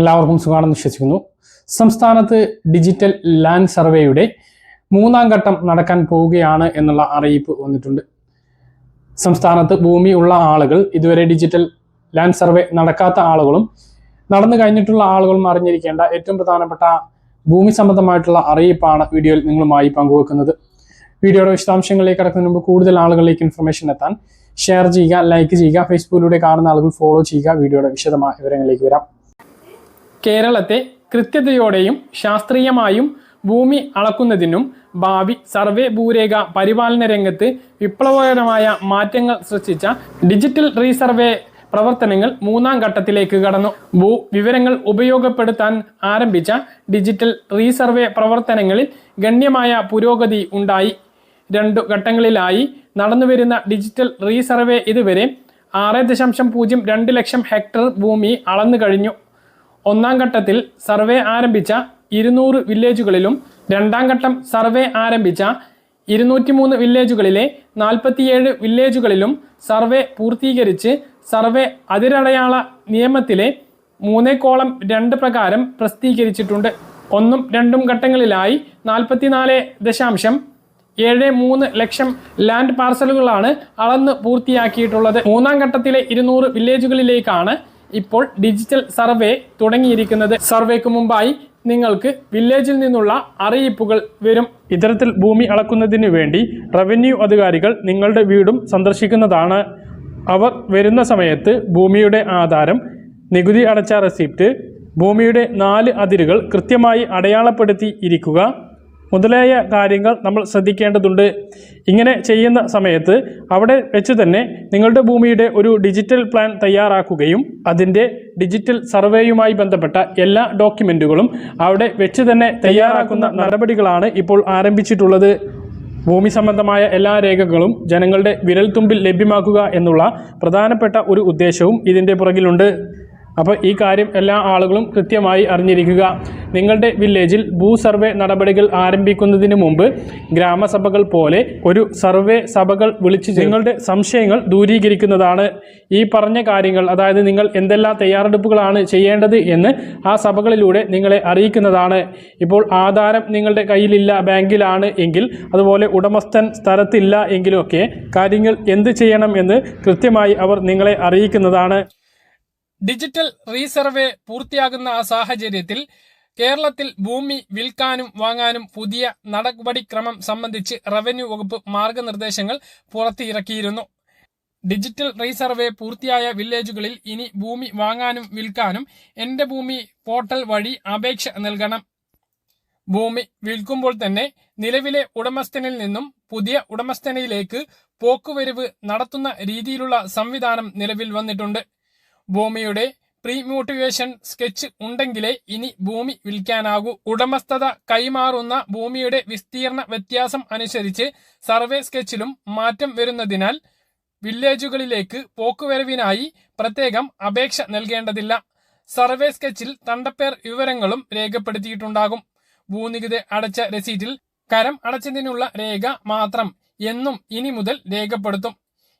എല്ലാവർക്കും സുഖമാണെന്ന് വിശ്വസിക്കുന്നു. സംസ്ഥാനത്ത് ഡിജിറ്റൽ ലാൻഡ് സർവേയുടെ മൂന്നാം ഘട്ടം നടക്കാൻ പോവുകയാണ് എന്നുള്ള അറിയിപ്പ് വന്നിട്ടുണ്ട്. സംസ്ഥാനത്ത് ഭൂമി ഉള്ള ആളുകൾ ഇതുവരെ ഡിജിറ്റൽ ലാൻഡ് സർവേ നടക്കാത്ത ആളുകളും നടന്നു കഴിഞ്ഞിട്ടുള്ള ആളുകളും അറിഞ്ഞിരിക്കേണ്ട ഏറ്റവും പ്രധാനപ്പെട്ട ഭൂമി സംബന്ധമായിട്ടുള്ള അറിയിപ്പാണ് വീഡിയോയിൽ നിങ്ങളുമായി പങ്കുവെക്കുന്നത്. വീഡിയോയുടെ വിശദാംശങ്ങളിലേക്ക് കടക്കുന്നതിന് മുമ്പ് കൂടുതൽ ആളുകളിലേക്ക് ഇൻഫർമേഷൻ എത്താൻ. ഷെയർ ചെയ്യുക ലൈക്ക് ചെയ്യുക ഫേസ്ബുക്കിലൂടെ കാണുന്ന ആളുകൾ ഫോളോ ചെയ്യുക. വീഡിയോയുടെ വിശദമായ വിവരങ്ങളിലേക്ക് വരാം. കേരളത്തെ കൃത്യതയോടെയും ശാസ്ത്രീയമായും ഭൂമി അളക്കുന്നതിനും ഭാവി സർവേ ഭൂരേഖ പരിപാലന രംഗത്ത് വിപ്ലവകരമായ മാറ്റങ്ങൾ സൃഷ്ടിച്ച ഡിജിറ്റൽ റീസർവേ പ്രവർത്തനങ്ങൾ മൂന്നാം ഘട്ടത്തിലേക്ക് കടന്നു. ഭൂ വിവരങ്ങൾ ഉപയോഗപ്പെടുത്താൻ ആരംഭിച്ച ഡിജിറ്റൽ റീസർവേ പ്രവർത്തനങ്ങളിൽ ഗണ്യമായ പുരോഗതി ഉണ്ടായി. രണ്ടു ഘട്ടങ്ങളിലായി നടന്നുവരുന്ന ഡിജിറ്റൽ റീസർവേ ഇതുവരെ ആറ് ദശാംശം പൂജ്യം രണ്ട് ലക്ഷം ഹെക്ടർ ഭൂമി അളന്നു കഴിഞ്ഞു ഒന്നാം ഘട്ടത്തിൽ സർവേ ആരംഭിച്ച ഇരുന്നൂറ് വില്ലേജുകളിലും രണ്ടാം ഘട്ടം സർവേ ആരംഭിച്ച ഇരുന്നൂറ്റി മൂന്ന് വില്ലേജുകളിലെ നാൽപ്പത്തിയേഴ് വില്ലേജുകളിലും സർവേ പൂർത്തീകരിച്ച് സർവേ അതിരടയാള നിയമത്തിലെ മൂന്നേ കോളം രണ്ട് പ്രകാരം പ്രസിദ്ധീകരിച്ചിട്ടുണ്ട്. ഒന്നും രണ്ടും ഘട്ടങ്ങളിലായി നാൽപ്പത്തിനാല് ദശാംശം ഏഴ് മൂന്ന് ലക്ഷം ലാൻഡ് പാർസലുകളാണ് അളന്ന് പൂർത്തിയാക്കിയിട്ടുള്ളത്. മൂന്നാം ഘട്ടത്തിലെ ഇരുന്നൂറ് വില്ലേജുകളിലേക്കാണ് ഇപ്പോൾ ഡിജിറ്റൽ സർവേ തുടങ്ങിയിരിക്കുന്നത്. സർവേക്ക് മുമ്പായി നിങ്ങൾക്ക് വില്ലേജിൽ നിന്നുള്ള അറിയിപ്പുകൾ വരും. ഇത്തരത്തിൽ ഭൂമി അളക്കുന്നതിന് വേണ്ടി റവന്യൂ അധികാരികൾ നിങ്ങളുടെ വീടും സന്ദർശിക്കുന്നതാണ്. അവർ വരുന്ന സമയത്ത് ഭൂമിയുടെ ആധാരം നികുതി അടച്ച റെസിപ്റ്റ് ഭൂമിയുടെ നാല് അതിരുകൾ കൃത്യമായി അടയാളപ്പെടുത്തി ഇരിക്കുക മുതലായ കാര്യങ്ങൾ നമ്മൾ ശ്രദ്ധിക്കേണ്ടതുണ്ട്. ഇങ്ങനെ ചെയ്യുന്ന സമയത്ത് അവിടെ വെച്ച് തന്നെ നിങ്ങളുടെ ഭൂമിയുടെ ഒരു ഡിജിറ്റൽ പ്ലാൻ തയ്യാറാക്കുകയും അതിന്റെ ഡിജിറ്റൽ സർവേയുമായി ബന്ധപ്പെട്ട എല്ലാ ഡോക്യുമെന്റുകളും അവിടെ വെച്ച് തന്നെ തയ്യാറാക്കുന്ന നടപടികളാണ് ഇപ്പോൾ ആരംഭിച്ചിട്ടുള്ളത്. ഭൂമി സംബന്ധമായ എല്ലാ രേഖകളും ജനങ്ങളുടെ വിരൽത്തുമ്പിൽ ലഭ്യമാക്കുക എന്നുള്ള പ്രധാനപ്പെട്ട ഒരു ഉദ്ദേശവും ഇതിന്റെ പുറകിലുണ്ട്. അപ്പോൾ ഈ കാര്യം എല്ലാ ആളുകളും കൃത്യമായി അറിഞ്ഞിരിക്കുക. നിങ്ങളുടെ വില്ലേജിൽ ഭൂ സർവേ നടപടികൾ ആരംഭിക്കുന്നതിന് മുമ്പ് ഗ്രാമസഭകൾ പോലെ ഒരു സർവേ സഭകൾ വിളിച്ച് നിങ്ങളുടെ സംശയങ്ങൾ ദൂരീകരിക്കുന്നതാണ്. ഈ പറഞ്ഞ കാര്യങ്ങൾ അതായത് നിങ്ങൾ എന്തെല്ലാം തയ്യാറെടുപ്പുകളാണ് ചെയ്യേണ്ടത് എന്ന് ആ സഭകളിലൂടെ നിങ്ങളെ അറിയിക്കുന്നതാണ്. ഇപ്പോൾ ആധാരം നിങ്ങളുടെ കയ്യിലില്ല ബാങ്കിലാണ് എങ്കിൽ അതുപോലെ ഉടമസ്ഥൻ സ്ഥലത്തില്ല എങ്കിലുമൊക്കെ കാര്യങ്ങൾ എന്ത് ചെയ്യണം എന്ന് കൃത്യമായി അവർ നിങ്ങളെ അറിയിക്കുന്നതാണ്. ഡിജിറ്റൽ റീസർവേ പൂർത്തിയാകുന്ന ആ സാഹചര്യത്തിൽ കേരളത്തിൽ ഭൂമി വിൽക്കാനും വാങ്ങാനും പുതിയ നടപടിക്രമം സംബന്ധിച്ച് റവന്യൂ വകുപ്പ് മാർഗനിർദ്ദേശങ്ങൾ പുറത്തിറക്കിയിരുന്നു. ഡിജിറ്റൽ റീസർവേ പൂർത്തിയായ വില്ലേജുകളിൽ ഇനി ഭൂമി വാങ്ങാനും വിൽക്കാനും എന്റെ ഭൂമി പോർട്ടൽ വഴി അപേക്ഷ നൽകണം. ഭൂമി വിൽക്കുമ്പോൾ തന്നെ നിലവിലെ ഉടമസ്ഥനിൽ നിന്നും പുതിയ ഉടമസ്ഥനയിലേക്ക് പോക്കുവരവ് നടത്തുന്ന രീതിയിലുള്ള സംവിധാനം നിലവിൽ വന്നിട്ടുണ്ട്. ഭൂമിയുടെ പ്രീ മ്യൂട്ടിവേഷൻ സ്കെച്ച് ഉണ്ടെങ്കിലേ ഇനി ഭൂമി വിൽക്കാനാകൂ. ഉടമസ്ഥത കൈമാറുന്ന ഭൂമിയുടെ വിസ്തീർണ വ്യത്യാസം അനുസരിച്ച് സർവേ സ്കെച്ചിലും മാറ്റം വരുന്നതിനാൽ വില്ലേജുകളിലേക്ക് പോക്കുവരവിനായി പ്രത്യേകം അപേക്ഷ നൽകേണ്ടതില്ല. സർവേ സ്കെച്ചിൽ തണ്ടപ്പേർ വിവരങ്ങളും രേഖപ്പെടുത്തിയിട്ടുണ്ടാകും. ഭൂനികുതി അടച്ച രസീറ്റിൽ കരം അടച്ചതിനുള്ള രേഖ മാത്രം എന്നും ഇനി മുതൽ രേഖപ്പെടുത്തും.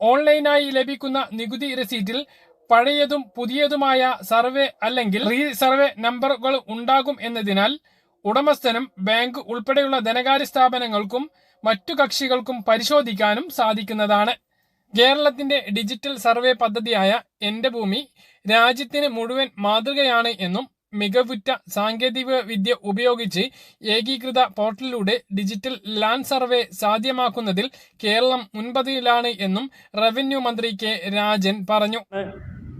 ഓൺലൈനായി ലഭിക്കുന്ന നികുതി രസീറ്റിൽ പഴയതും പുതിയതുമായ സർവേ അല്ലെങ്കിൽ റീ സർവേ നമ്പറുകൾ ഉണ്ടാകും എന്നതിനാൽ ഉടമസ്ഥനും ബാങ്ക് ഉൾപ്പെടെയുള്ള ധനകാര്യ സ്ഥാപനങ്ങൾക്കും മറ്റു കക്ഷികൾക്കും പരിശോധിക്കാനും സാധിക്കുന്നതാണ്. കേരളത്തിന്റെ ഡിജിറ്റൽ സർവേ പദ്ധതിയായ എന്റെ ഭൂമി രാജ്യത്തിന് മുഴുവൻ മാതൃകയാണ് എന്നും മികവുറ്റ സാങ്കേതിക വിദ്യ ഉപയോഗിച്ച് ഏകീകൃത പോർട്ടലിലൂടെ ഡിജിറ്റൽ ലാൻഡ് സർവേ സാധ്യമാക്കുന്നതിൽ കേരളം മുൻപതിലാണ് എന്നും റവന്യൂ മന്ത്രി കെ രാജൻ പറഞ്ഞു.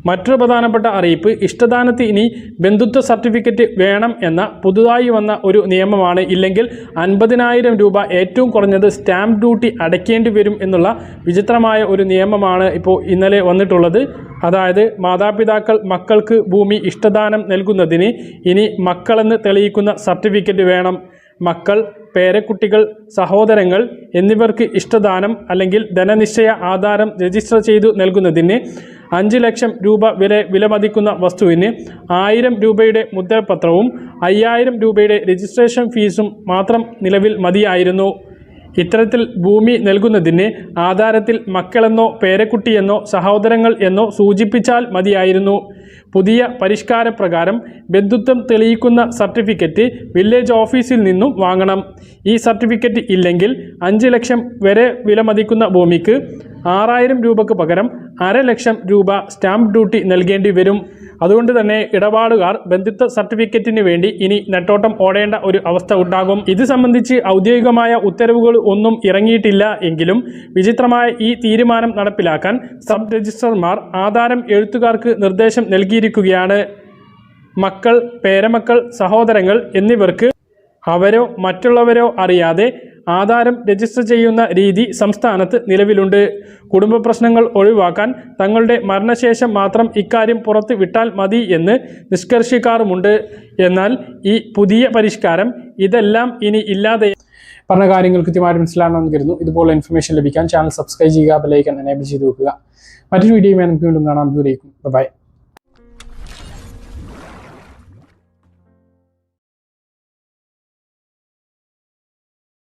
മറ്റൊരു പ്രധാനപ്പെട്ട അറിയിപ്പ് ഇഷ്ടദാനത്ത് ഇനി ബന്ധുത്വ സർട്ടിഫിക്കറ്റ് വേണം എന്ന പുതുതായി വന്ന ഒരു നിയമമാണ്. ഇല്ലെങ്കിൽ അൻപതിനായിരം രൂപ ഏറ്റവും കുറഞ്ഞത് സ്റ്റാമ്പ് ഡ്യൂട്ടി അടയ്ക്കേണ്ടി വരും എന്നുള്ള വിചിത്രമായ ഒരു നിയമമാണ് ഇപ്പോൾ ഇന്നലെ വന്നിട്ടുള്ളത്. അതായത് മാതാപിതാക്കൾ മക്കൾക്ക് ഭൂമി ഇഷ്ടദാനം നൽകുന്നതിന് ഇനി മക്കളെന്ന് തെളിയിക്കുന്ന സർട്ടിഫിക്കറ്റ് വേണം. മക്കൾ പേരക്കുട്ടികൾ സഹോദരങ്ങൾ എന്നിവർക്ക് ഇഷ്ടദാനം അല്ലെങ്കിൽ ധനനിശ്ചയ ആധാരം രജിസ്റ്റർ ചെയ്തു നൽകുന്നതിന് അഞ്ച് ലക്ഷം രൂപ വില വിലമതിക്കുന്ന വസ്തുവിന് ആയിരം രൂപയുടെ മുദ്രപത്രവും അയ്യായിരം രൂപയുടെ രജിസ്ട്രേഷൻ ഫീസും മാത്രം നിലവിൽ മതിയായിരുന്നു. ഇത്തരത്തിൽ ഭൂമി നൽകുന്നതിന് ആധാരത്തിൽ മക്കളെന്നോ പേരക്കുട്ടിയെന്നോ സഹോദരങ്ങൾ എന്നോ സൂചിപ്പിച്ചാൽ മതിയായിരുന്നു. പുതിയ പരിഷ്കാരപ്രകാരം ബന്ധുത്വം തെളിയിക്കുന്ന സർട്ടിഫിക്കറ്റ് വില്ലേജ് ഓഫീസിൽ നിന്നും വാങ്ങണം. ഈ സർട്ടിഫിക്കറ്റ് ഇല്ലെങ്കിൽ അഞ്ച് ലക്ഷം വരെ വിലമതിക്കുന്ന ഭൂമിക്ക് ആറായിരം രൂപയ്ക്ക് പകരം അര ലക്ഷം രൂപ സ്റ്റാമ്പ് ഡ്യൂട്ടി നൽകേണ്ടി വരും. അതുകൊണ്ട് തന്നെ ഇടപാടുകാർ ബന്ധുത്വ സർട്ടിഫിക്കറ്റിന് വേണ്ടി ഇനി നെട്ടോട്ടം ഓടേണ്ട ഒരു അവസ്ഥ ഉണ്ടാകും. ഇത് സംബന്ധിച്ച് ഔദ്യോഗികമായ ഉത്തരവുകൾ ഒന്നും ഇറങ്ങിയിട്ടില്ല എങ്കിലും വിചിത്രമായ ഈ തീരുമാനം നടപ്പിലാക്കാൻ സബ് രജിസ്ട്രർമാർ ആധാരം എഴുത്തുകാർക്ക് നിർദ്ദേശം നൽകിയിരിക്കുകയാണ്. മക്കൾ പേരമക്കൾ സഹോദരങ്ങൾ എന്നിവർക്ക് അവരോ മറ്റുള്ളവരോ അറിയാതെ ആധാരം രജിസ്റ്റർ ചെയ്യുന്ന രീതി സംസ്ഥാനത്ത് നിലവിലുണ്ട്. കുടുംബ പ്രശ്നങ്ങൾ ഒഴിവാക്കാൻ തങ്ങളുടെ മരണശേഷം മാത്രം ഇക്കാര്യം പുറത്ത് വിട്ടാൽ മതി എന്ന് നിഷ്കർഷിക്കാറുമുണ്ട്. എന്നാൽ ഈ പുതിയ പരിഷ്കാരം ഇതെല്ലാം ഇനി ഇല്ലാതെ പറഞ്ഞ കാര്യങ്ങൾ കൃത്യമായിട്ട് മനസ്സിലാണെന്ന് കരുതുന്നു. ഇതുപോലെ ഇൻഫർമേഷൻ ലഭിക്കാൻ ചാനൽ സബ്സ്ക്രൈബ് ചെയ്യുക ബെലൈക്കൻ എനേബിൾ ചെയ്ത് വെക്കുക. മറ്റൊരു വീഡിയോയുമായി നമുക്ക് വീണ്ടും കാണാം. ദൂരേക്കും ബൈ